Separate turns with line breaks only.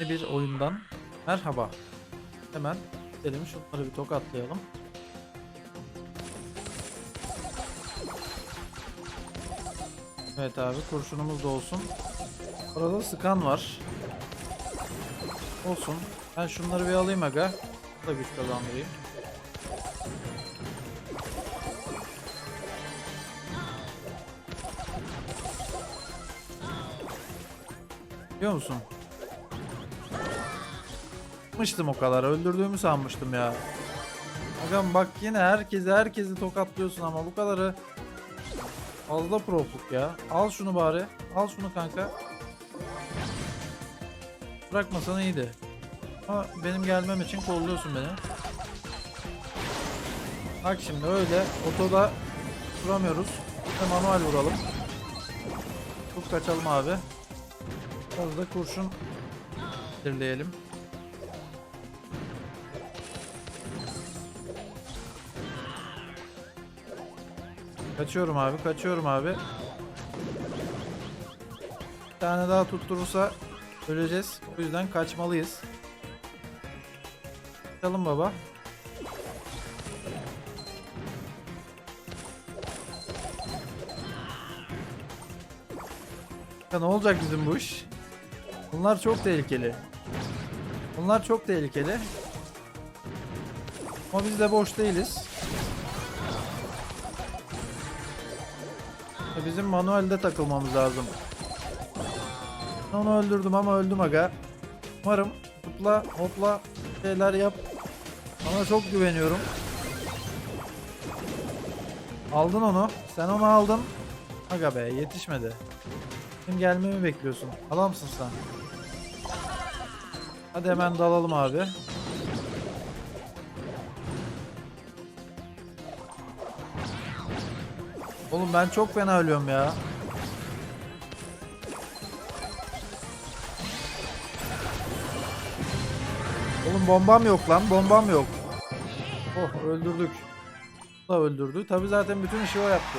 bir oyundan merhaba. Hemen gidelim şunları bir tokatlayalım. Evet abi kurşunumuz da olsun. Orada sıkan var. Olsun. Ben şunları bir alayım aga. Bu da güç kazandırayım. Biliyor musun? Sanmıştım o kadar. Öldürdüğümü sanmıştım ya. Agam bak yine herkesi herkesi tokatlıyorsun ama bu kadarı fazla profluk ya. Al şunu bari. Al şunu kanka. Bırakmasan iyiydi. Ama benim gelmem için kolluyorsun beni. Bak şimdi öyle otoda vuramıyoruz. İşte manuel vuralım. Çok kaçalım abi. Biraz da kurşun belirleyelim. Kaçıyorum abi, kaçıyorum abi. Bir tane daha tutturursa öleceğiz. O yüzden kaçmalıyız. Kaçalım baba. Ya ne olacak bizim bu iş? Bunlar çok tehlikeli. Bunlar çok tehlikeli. Ama biz de boş değiliz. E, Bizim manuelde takılmamız lazım. Onu öldürdüm ama öldüm aga. Umarım zıpla hopla şeyler yap. Sana çok güveniyorum. Aldın onu. Sen onu aldın. Aga be yetişmedi. Benim gelmemi bekliyorsun. Adamsın sen. Hadi hemen dalalım abi. Oğlum ben çok fena ölüyorum ya. Oğlum bombam yok lan bombam yok. Oh öldürdük. Da öldürdü. Tabi zaten bütün işi o yaptı.